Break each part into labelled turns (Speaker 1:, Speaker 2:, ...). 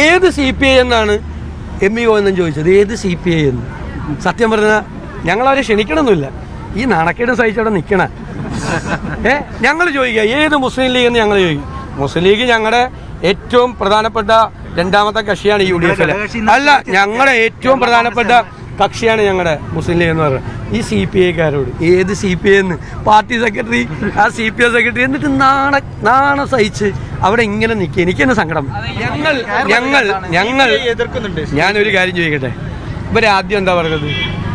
Speaker 1: ഏത് C P I എന്നാണ് M E O എന്നും ചോദിച്ചത്. ഏത് സി പി ഐ എന്ന്. സത്യം പറഞ്ഞാൽ ഞങ്ങളവരെ ക്ഷണിക്കണമെന്നില്ല ഈ നാണക്കേട് സഹിച്ചവിടെ നിൽക്കണ ഏ ഞങ്ങൾ ചോദിക്കുക ഏത് മുസ്ലിം ലീഗ് എന്ന് ഞങ്ങൾ ചോദിക്കും. മുസ്ലിം ലീഗ് ഞങ്ങളുടെ ഏറ്റവും പ്രധാനപ്പെട്ട രണ്ടാമത്തെ കക്ഷിയാണ് യു ഡി എഫ് അല്ല ഞങ്ങളുടെ ഏറ്റവും പ്രധാനപ്പെട്ട കക്ഷിയാണ് ഞങ്ങളുടെ മുസ്ലിം ലീഗ് എന്ന് പറയുന്നത്. ഈ സി പി ഐക്കാരോട് ഏത് സി പി ഐ എന്ന്. പാർട്ടി സെക്രട്ടറി ആ സി പി ഐ സെക്രട്ടറി എന്നിട്ട് നാണ നാണ സഹിച്ച് അവിടെ ഇങ്ങനെ നിൽക്കുക എനിക്കെന്നെ സങ്കടം. ഞങ്ങൾ ഞങ്ങൾ ഞങ്ങൾ
Speaker 2: എതിർക്കുന്നുണ്ട്.
Speaker 1: ഞാനൊരു കാര്യം ചോദിക്കട്ടെ? ഇവരെ ആദ്യം എന്താ പറയുന്നത്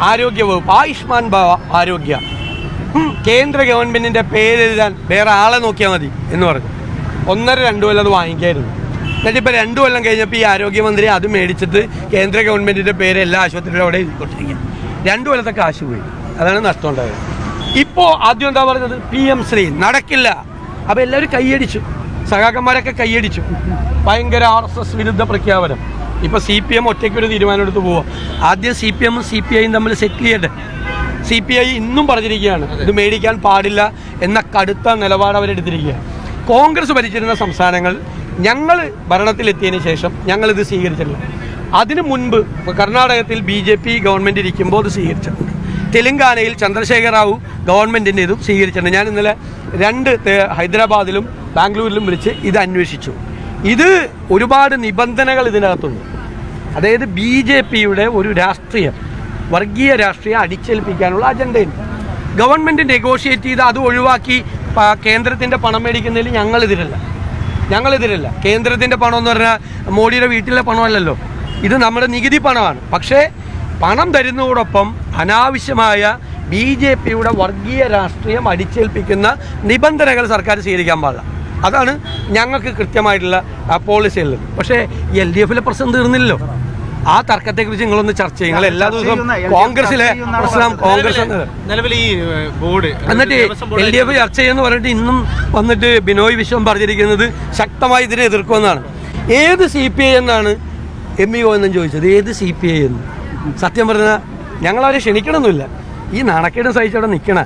Speaker 1: ആരോഗ്യ വകുപ്പ് ആയുഷ്മാൻ ഭവ ആരോഗ്യ. കേന്ദ്ര ഗവൺമെന്റിന്റെ പേരെഴുതാൻ വേറെ ആളെ നോക്കിയാൽ മതി എന്ന് പറഞ്ഞു. ഒന്നര രണ്ടു കൊല്ലം അത് വാങ്ങിക്കായിരുന്നു. എന്നിട്ട് ഇപ്പം രണ്ടു കൊല്ലം കഴിഞ്ഞപ്പോൾ ഈ ആരോഗ്യമന്ത്രി അത് മേടിച്ചിട്ട് കേന്ദ്ര ഗവൺമെന്റിന്റെ പേര് എല്ലാ ആശുപത്രിയിലും അവിടെ എഴുതിക്കൊണ്ടിരിക്കുക. രണ്ടു കൊല്ലത്തെ കാശ് പോയി. അതാണ് നഷ്ടം ഉണ്ടായത് ഇപ്പോൾ ആദ്യം എന്താ പറഞ്ഞത്? P M Shri. നടക്കില്ല. അപ്പോൾ എല്ലാവരും കൈയടിച്ചു. സഖാക്കന്മാരൊക്കെ കൈയടിച്ചു. ഭയങ്കര ആർ എസ് എസ് വിരുദ്ധ പ്രഖ്യാപനം. ഇപ്പോൾ സി പി എം ഒറ്റയ്ക്ക് ഒരു തീരുമാനം എടുത്ത് പോവുക ആദ്യം സി പി എമ്മും സി പി ഐയും തമ്മിൽ സെറ്റിൽ ചെയ്യട്ടെ സി പി ഐ ഇന്നും പറഞ്ഞിരിക്കുകയാണ് ഇത് മേടിക്കാൻ പാടില്ല എന്ന കടുത്ത നിലപാട് അവരെടുത്തിരിക്കുകയാണ്. കോൺഗ്രസ് ഭരിച്ചിരുന്ന സംസ്ഥാനങ്ങൾ ഞങ്ങൾ ഭരണത്തിലെത്തിയതിന് ശേഷം ഞങ്ങൾ ഇത് സ്വീകരിച്ചിട്ടില്ല. അതിനു മുൻപ് കർണാടകത്തിൽ ബി ജെ പി ഗവൺമെന്റ് ഇരിക്കുമ്പോൾ അത് സ്വീകരിച്ചിട്ടുണ്ട്. തെലങ്കാനയിൽ ചന്ദ്രശേഖർ റാവു ഗവൺമെന്റിന്റെ ഇതും സ്വീകരിച്ചിട്ടുണ്ട്. ഞാൻ ഇന്നലെ രണ്ട് ഹൈദരാബാദിലും ബാംഗ്ലൂരിലും വിളിച്ച് ഇത് അന്വേഷിച്ചു. ഇത് ഒരുപാട് നിബന്ധനകൾ ഇതിനകത്തുണ്ട്. അതായത് ബി ജെ പിയുടെ ഒരു രാഷ്ട്രീയം വർഗീയ രാഷ്ട്രീയം അടിച്ചേൽപ്പിക്കാനുള്ള അജണ്ടയുണ്ട്. ഗവൺമെന്റ് നെഗോഷിയേറ്റ് ചെയ്ത് അത് ഒഴിവാക്കി കേന്ദ്രത്തിന്റെ പണം മേടിക്കുന്നതിൽ ഞങ്ങളിതിരല്ല. ഞങ്ങളിതിരല്ല. കേന്ദ്രത്തിന്റെ പണം എന്ന് പറഞ്ഞാൽ മോഡിയുടെ വീട്ടിലെ പണമല്ലല്ലോ. ഇത് നമ്മുടെ നികുതി പണമാണ്. പക്ഷേ പണം തരുന്നതോടൊപ്പം അനാവശ്യമായ ബി ജെ പിയുടെ വർഗീയ രാഷ്ട്രീയം അടിച്ചേൽപ്പിക്കുന്ന നിബന്ധനകൾ സർക്കാർ സ്വീകരിക്കാൻ പാടില്ല. അതാണ് ഞങ്ങൾക്ക് കൃത്യമായിട്ടുള്ള പോളിസി ഉള്ളത്. പക്ഷേ എൽ ഡി എഫിലെ പ്രശ്നം തീർന്നില്ലല്ലോ. ആ തർക്കത്തെക്കുറിച്ച് നിങ്ങളൊന്ന് ചർച്ച ചെയ്യും. നിങ്ങൾ എല്ലാ ദിവസവും കോൺഗ്രസിലെ പ്രശ്നം കോൺഗ്രസ്
Speaker 2: നിലവിൽ ഈ ബോർഡ്
Speaker 1: എന്നിട്ട് എൽ ഡി എഫ് ചർച്ച ചെയ്യുമെന്ന് പറഞ്ഞിട്ട് ഇന്നും വന്നിട്ട് ബിനോയ് വിശ്വം പറഞ്ഞിരിക്കുന്നത് ശക്തമായി ഇതിനെ എതിർക്കുമെന്നാണ്. ഏത് സി പി ഐ എന്നാണ് എം ഇ ഒ എന്നും ചോദിച്ചത്? ഏത് സി പി ഐ എന്ന്? സത്യം പറഞ്ഞാൽ ഞങ്ങളവരെ ക്ഷണിക്കണമെന്നില്ല ഈ നാണക്കേടും സഹിച്ചവിടെ നിൽക്കണ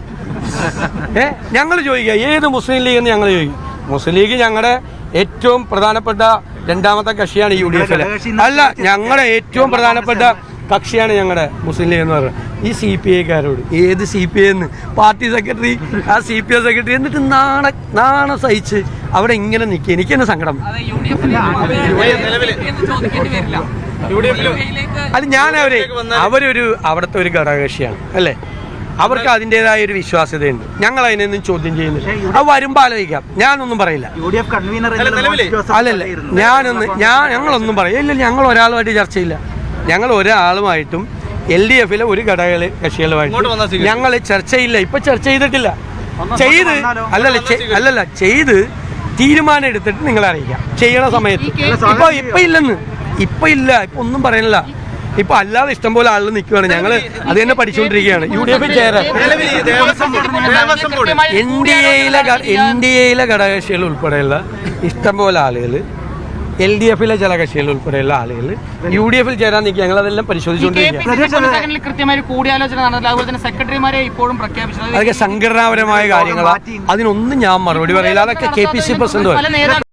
Speaker 1: ഏ ഞങ്ങൾ ചോദിക്കുക ഏത് മുസ്ലിം ലീഗ് എന്ന് ഞങ്ങൾ ചോദിക്കും? മുസ്ലിം ലീഗ് ഞങ്ങളുടെ ഏറ്റവും പ്രധാനപ്പെട്ട രണ്ടാമത്തെ കക്ഷിയാണ് യു ഡി എഫിലെ അല്ല ഞങ്ങളുടെ ഏറ്റവും പ്രധാനപ്പെട്ട കക്ഷിയാണ് ഞങ്ങളുടെ മുസ്ലിം ലീഗ് എന്ന് പറയുന്നത്. ഈ സി പി ഐക്കാരോട് ഏത് സി പി ഐ എന്ന് പാർട്ടി സെക്രട്ടറി ആ സി പി ഐ സെക്രട്ടറി എന്നിട്ട് നാണ നാണ സഹിച്ച് അവിടെ ഇങ്ങനെ നിൽക്കുക എനിക്ക് തന്നെ സങ്കടം? അത് ഞാൻ അവർ അവരൊരു അവിടുത്തെ ഒരു ഘടകകക്ഷിയാണ് അല്ലേ? അവർക്ക് അതിന്റെതായ ഒരു വിശ്വാസ്യതയുണ്ട്. ഞങ്ങൾ അതിനൊന്നും ചോദ്യം ചെയ്യുന്നില്ല. അത് വരുമ്പോൾ ആലോചിക്കാം. ഞാനൊന്നും പറയില്ല. അല്ലല്ല ഞാനൊന്ന് ഞാൻ ഞങ്ങളൊന്നും പറയില്ല. ഇല്ല ഞങ്ങൾ ഒരാളുമായിട്ട് ചർച്ചയില്ല. ഞങ്ങൾ ഒരാളുമായിട്ടും എൽ ഡി എഫിലെ ഒരു ഘടക കക്ഷികളുമായിട്ട്. ഞങ്ങൾ ചർച്ചയില്ല. ഇപ്പൊ ചർച്ച ചെയ്തിട്ടില്ല. ചെയ്ത് അല്ലല്ല അല്ലല്ല ചെയ്ത് തീരുമാനം എടുത്തിട്ട് നിങ്ങളെ അറിയിക്കാം. ചെയ്യണ സമയത്ത്. ഇപ്പൊ ഇപ്പൊ ഇല്ലെന്ന്. ഇപ്പൊ ഇല്ല ഇപ്പൊ ഒന്നും പറയണില്ല. ഇപ്പൊ അല്ലാതെ ഇഷ്ടം പോലെ ആളുകൾ നിൽക്കുകയാണ്. ഞങ്ങൾ അത് തന്നെ പഠിച്ചുകൊണ്ടിരിക്കുകയാണ്. യു ഡി എഫിൽ ചേരാൻ എൻ ഡി എയിലെ എൻ ഡി എയിലെ ഘടകകക്ഷികൾ ഉൾപ്പെടെയുള്ള ഇഷ്ടംപോലെ ആളുകൾ എൽ ഡി എഫിലെ ചില കക്ഷികൾ ഉൾപ്പെടെയുള്ള ആളുകൾ യു ഡി എഫിൽ ചേരാൻ നിൽക്കുക ഞങ്ങൾ അതെല്ലാം പരിശോധിച്ചുകൊണ്ടിരിക്കുക
Speaker 3: കൃത്യമായ ഒരു കൂടിയാലോചന നടന്നില്ല. അതുപോലെ തന്നെ സെക്രട്ടറിമാരെ ഇപ്പോഴും പ്രഖ്യാപിച്ചത്
Speaker 1: അതൊക്കെ സംഘടനാപരമായ കാര്യങ്ങളാണ് അതിനൊന്നും ഞാൻ മറുപടി പറയില്ല. അതൊക്കെ കെ പി സി പ്രസിഡന്റ്